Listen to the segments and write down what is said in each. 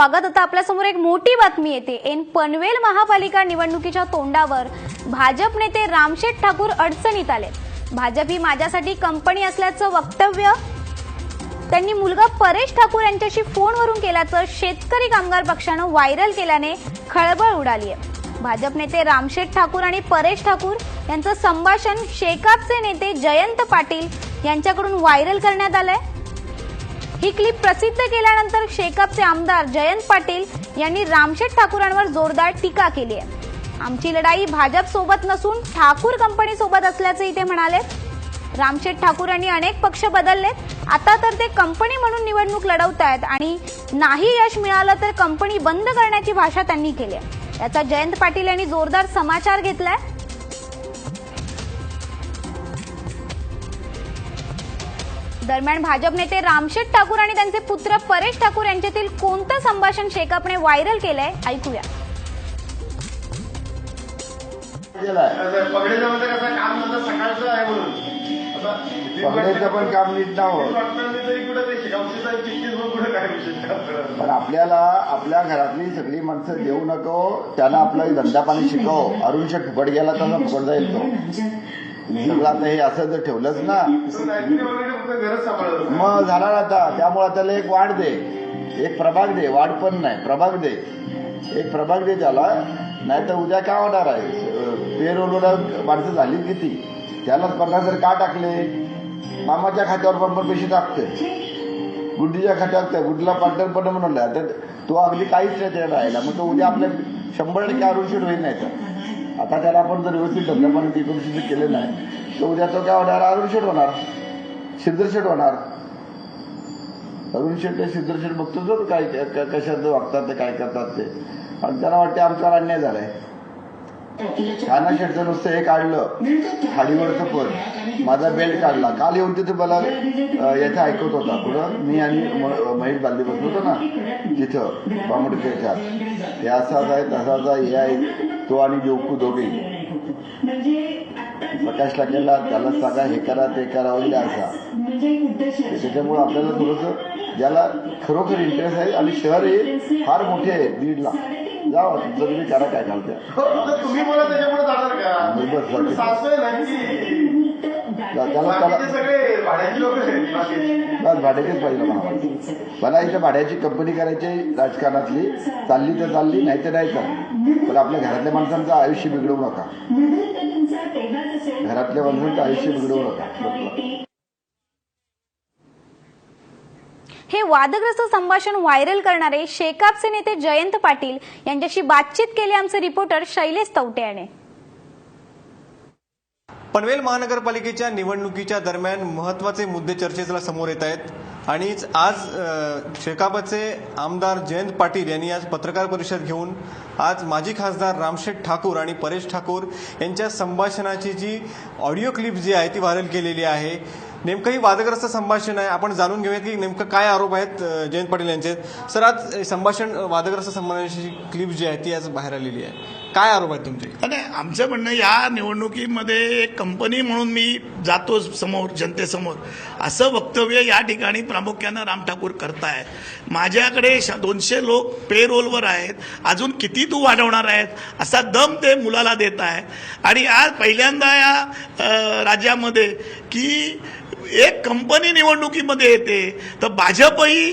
स्वागत. आता आपल्यासमोर एक मोठी बातमी येते. एन पनवेल महापालिका निवडणुकीच्या तोंडावर भाजप नेते रामशेठ ठाकूर अडचणीत आले. भाजप ही माझ्यासाठी कंपनी असल्याचं वक्तव्य त्यांनी मुलगा परेश ठाकूर यांच्याशी फोनवरून केल्याचं शेतकरी कामगार पक्षानं व्हायरल केल्याने खळबळ उडाली आहे भाजप नेते रामशेठ ठाकूर आणि परेश ठाकूर यांचं संभाषण शेकापचे नेते जयंत पाटील यांच्याकडून व्हायरल करण्यात आलंय. ही क्लिप प्रसिद्ध केल्यानंतर शेकापचे आमदार जयंत पाटील यांनी रामशेठ ठाकूरांवर जोरदार टीका केली आहे. आमची लढाई भाजप सोबत नसून ठाकूर कंपनी सोबत असल्याचंही ते म्हणाले. रामशेठ ठाकूर यांनी अनेक पक्ष बदललेत आता तर ते कंपनी म्हणून निवडणूक लढवत आहेत आणि नाही यश मिळालं तर कंपनी बंद करण्याची भाषा त्यांनी केली आहे. याचा जयंत पाटील यांनी जोरदार समाचार घेतलाय. दरम्यान भाजप नेते रामशेठ ठाकूर आणि त्यांचे पुत्र परेश ठाकूर यांच्यातील कोणतं संभाषण शेकापने व्हायरल केलंय? ऐकूया. पगडीचं म्हणजे पण काम नीट नावं. पण आपल्याला आपल्या घरातली सगळी माणसं देऊ नको त्यांना आपलं धंदा पाणी शिकव. अरुण शेठ फुकट गेला तर मग फुकट जाईल तो. सगळं आता हे असं जर ठेवलंच ना. मग झाला ना आता. त्यामुळे त्याला एक वाढ दे. एक प्रभाग दे. वाढ पण नाही. प्रभाग दे. एक प्रभाग दे त्याला. नाही तर उद्या काय होणार आहे? पेरोलला माणसं झाली किती त्यालाच स्पर्धा जर का टाकले? मामाच्या खात्यावर पण पैसे टाकते. गुड्डीच्या खात्यावर त्या गुड्डीला पार्टनर पण म्हणला तर तो अगदी काहीच नाही त्याला राहिला मग तो उद्या आपल्या शंभर टक्के आरोग्य होईल नाही तर. आता त्याला आपण जर व्यवस्थित धंदा पण केले नाही तर उद्या तो काय होणार? आरोग्य होणार. सिद्धरशेट होणार. अरुण शेट ते बघतो जो काय कशात वागतात ते काय करतात ते. आणि त्यांना वाटते आमच्यावर अन्याय झालाय. काना शेटचं नुसतं हे काढलं. खाडीवरचं पद माझा बेल्ट काढला. काल येऊन तिथे मला याचा ऐकत होता पुढं. मी आणि महेश बांधली बसलो होतो ना तिथं बामोटी पेठात हे असाच आहे तसाच आहे हे आहे. तो आणि जोकू दोघे प्रकाशला केला त्याला सांगा हे करा ते करा वगैरे असा. त्याच्यामुळे आपल्याला थोडंसं ज्याला खरोखर इंटरेस्ट आहे आणि शहर हे फार मोठे आहे दीड लाख जावा तुमचं तुम्ही करा काय घालत्या हो, तुम्ही बोला त्याच्यामुळे जाणार भाड्याचीच पाहिजे मला मला इथं भाड्याची कंपनी करायची राजकारणातली चालली तर चालली नाही तर नाही तर पण आपल्या घरातल्या माणसांचं आयुष्य बिघडवू नका. घरातल्या माणसांचं आयुष्य बिघडवू नका. हे वादग्रस्त संभाषण व्हायरल करणारे शेकापचे नेते जयंत पाटील यांच्याशी बातचीत केली आमचे रिपोर्टर शैलेश तवटे याने पनवेल महानगरपालिकेच्या निवडणुकीच्या दरम्यान महत्त्वाचे मुद्दे चर्चेला समोर येत आहेत. आणि आज शेकापचे आमदार जयंत पाटील यांनी आज पत्रकार परिषद घेऊन आज माजी खासदार रामशेठ ठाकूर आणि परेश ठाकूर यांच्या संभाषणाची जी ऑडिओ क्लिप जी आहे ती व्हायरल केलेली आहे. नेमकं ही वादग्रस्त संभाषण आहे. आपण जाणून घेऊया की नेमकं काय आरोप आहेत जयंत पाटील यांचे. सर आज संभाषण वादग्रस्त संभाषणाची क्लिप जी आहे ती आज बाहेर आलेली आहे. काय आरोप आहेत तुमचे? नाही आमचं म्हणणं या निवडणुकीमध्ये एक कंपनी म्हणून मी जातो समोर जनतेसमोर. असं वक्तव्य या ठिकाणी प्रामुख्यानं राम ठाकूर करताय माझ्याकडे श- दोनशे लोक पे रोलवर आहेत. अजून किती तू वाढवणार आहेत? असा दम ते मुलाला देत आहे आणि आज पहिल्यांदा या राज्यामध्ये की एक कंपनी निवडणुकीमध्ये येते तर भाजपही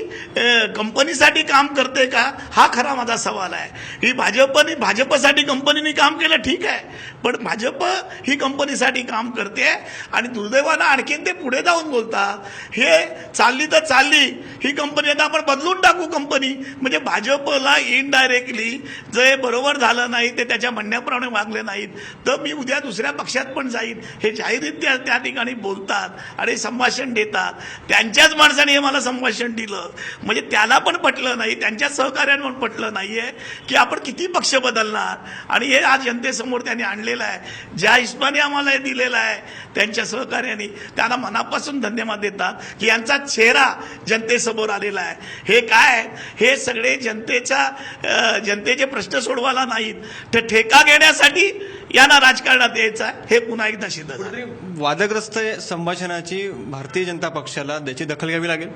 कंपनीसाठी काम करते का? हा खरा माझा सवाल आहे. ही भाजपने भाजपसाठी कंपनीने काम केलं ठीक आहे. पण भाजप ही कंपनीसाठी काम करते आणि दुर्दैवानं आणखीन ते पुढे जाऊन बोलतात. हे चालली तर चालली ही कंपनी आता आपण बदलून टाकू कंपनी. म्हणजे भाजपला इनडायरेक्टली जे बरोबर झालं नाही ते त्याच्या म्हणण्याप्रमाणे वागले नाहीत. तर मी उद्या दुसऱ्या पक्षात पण जाईन. हे जाहीररित्या त्या ठिकाणी बोलतात आणि संभाषण देतात. त्यांच्याच माणसाने हे मला संभाषण दिलं. म्हणजे त्याला पण पटलं नाही त्यांच्या सहकार्यानं पण पटलं नाहीये की आपण किती पक्ष बदलणार. आणि हे आज जनतेसमोर त्यांनी आणलेलं आहे. ज्या हिशोबाने आम्हाला हे दिलेलं आहे त्यांच्या सहकार्याने त्यांना मनापासून धन्यवाद देतात की यांचा चेहरा जनतेसमोर आलेला आहे. हे काय हे सगळे जनतेच्या जनतेचे प्रश्न सोडवायला नाहीत. तर ठेका घेण्यासाठी यांना राजकारणात यायचं आहे. हे पुन्हा एकदा सिद्ध वादग्रस्त संभाषणाची भारतीय जनता पक्षाला त्याची दखल घ्यावी लागेल?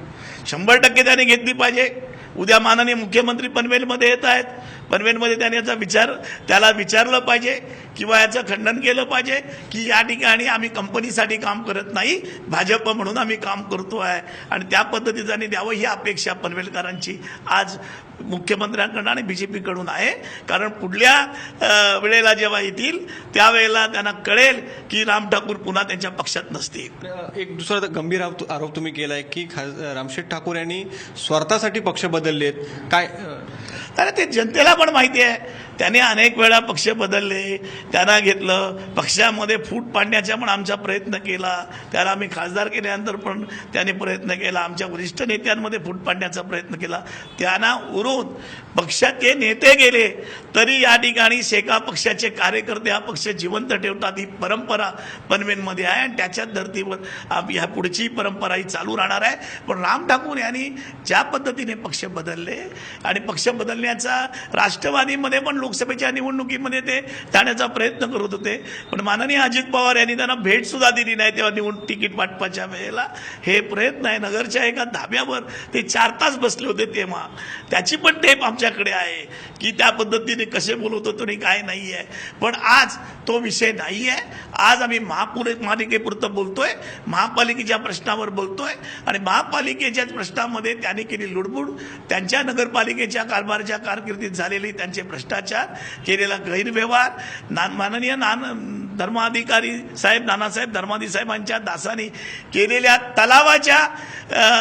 शंभर टक्के त्याने घेतली पाहिजे. उद्या माननीय मुख्यमंत्री पनवेलमध्ये येत आहेत. पनवेलमध्ये त्याने याचा विचार त्याला विचारलं पाहिजे किंवा याचं खंडन केलं पाहिजे की या ठिकाणी आम्ही कंपनीसाठी काम करत नाही भाजप म्हणून आम्ही काम करतो आहे. आणि त्या पद्धतीने द्यावं ही अपेक्षा पनवेलकरांची आज मुख्यमंत्र्यांकडून आणि बी जे पीकडून आहे. कारण पुढल्या वेळेला जेव्हा येतील त्यावेळेला त्यांना कळेल की राम ठाकूर पुन्हा त्यांच्या पक्षात नसतील. एक दुसरा गंभीर आरोप आरोप तुम्ही केलाय की खास रामशेठ ठाकूर यांनी स्वार्थासाठी पक्ष बदललेत. काय कारण अरे ते जनतेला पण माहिती आहे. त्याने अनेक वेळा पक्ष बदलले त्यांना घेतलं. पक्षामध्ये फूट पाडण्याचा पण आमचा प्रयत्न केला. त्याला आम्ही खासदार केल्यानंतर पण त्याने प्रयत्न केला. आमच्या वरिष्ठ नेत्यांमध्ये फूट पाडण्याचा प्रयत्न केला. त्यांना उरून पक्षाचे नेते गेले तरी या ठिकाणी शेका पक्षाचे कार्यकर्ते हा पक्ष जिवंत ठेवतात. ही परंपरा पनवेलमध्ये आहे आणि त्याच्याच धर्तीवर ह्या पुढची परंपरा ही चालू राहणार आहे. पण राम ठाकूर यांनी ज्या पद्धतीने पक्ष बदलले आणि पक्ष बदलण्याचा राष्ट्रवादीमध्ये पण लोक लोकसभेच्या निवडणुकीमध्ये ते जाण्याचा प्रयत्न करत होते. पण माननीय अजित पवार यांनी त्यांना भेट सुद्धा दिली नाही तेव्हा निवडणूक तिकीट वाटपाच्या वेळेला. हे प्रयत्न आहे. नगरच्या एका धाब्यावर ते चार तास बसले होते तेव्हा. त्याची पण टेप आमच्याकडे आहे की त्या पद्धतीने कसे बोलत होतो आणि काय नाही आहे पण आज तो विषय नाही आहे आज आम्ही महापूर महापालिकेपुरतं बोलतोय. महापालिकेच्या प्रश्नावर बोलतोय. आणि महापालिकेच्या प्रश्नामध्ये त्यांनी केली लुडबुड. त्यांच्या नगरपालिकेच्या कारभाराच्या कारकिर्दीत झालेली त्यांचे भ्रष्टाचार केलेला गैरव्यवहार ना माननीय नान धर्माधिकारी साहेब नानासाहेब धर्माधी साहेबांच्या दासानी केलेल्या तलावाच्या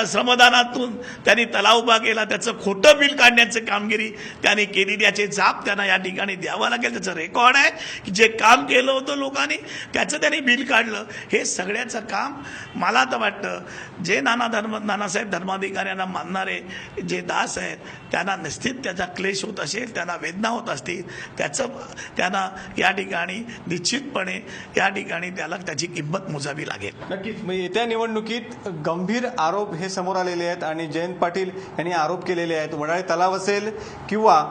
श्रमदानातून त्यांनी तलाव उभा केला. त्याचं खोटं बिल काढण्याचं कामगिरी त्यांनी केली याचे जाप त्यांना या ठिकाणी द्यावं लागेल. त्याचं रेकॉर्ड आहे की जे काम केलं होतं लोकांनी त्याचं त्यांनी बिल काढलं. हे सगळ्याचं काम मला तर वाटतं जे नाना धर्म नानासाहेब धर्माधिकाऱ्यांना मानणारे जे दास आहेत त्यांना निश्चित त्याचा क्लेश होत असेल त्यांना वेदना होत असतील त्याचं त्यांना या ठिकाणी निश्चितपणे या ठिकाणी त्याला त्याची किंमत मोजावी लागेल. नक्कीच. येत्या निवडणुकीत गंभीर आरोप हे समोर आलेले आहेत आणि जयंत पाटील यांनी आरोप केलेले आहेत. वडाळे तलाव असेल किंवा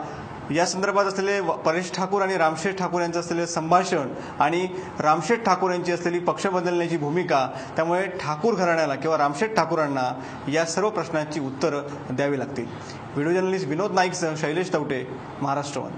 या संदर्भात असलेले परेश ठाकूर आणि रामशेठ ठाकूर यांचं असलेले संभाषण आणि रामशेठ ठाकूर यांची असलेली पक्ष बदलण्याची भूमिका त्यामुळे ठाकूर घराण्याला किंवा रामशेठ ठाकूरांना या सर्व प्रश्नांची उत्तरं द्यावी लागतील. व्हिडिओ जर्नलिस्ट विनोद नाईकसह शैलेश तवटे महाराष्ट्रवन.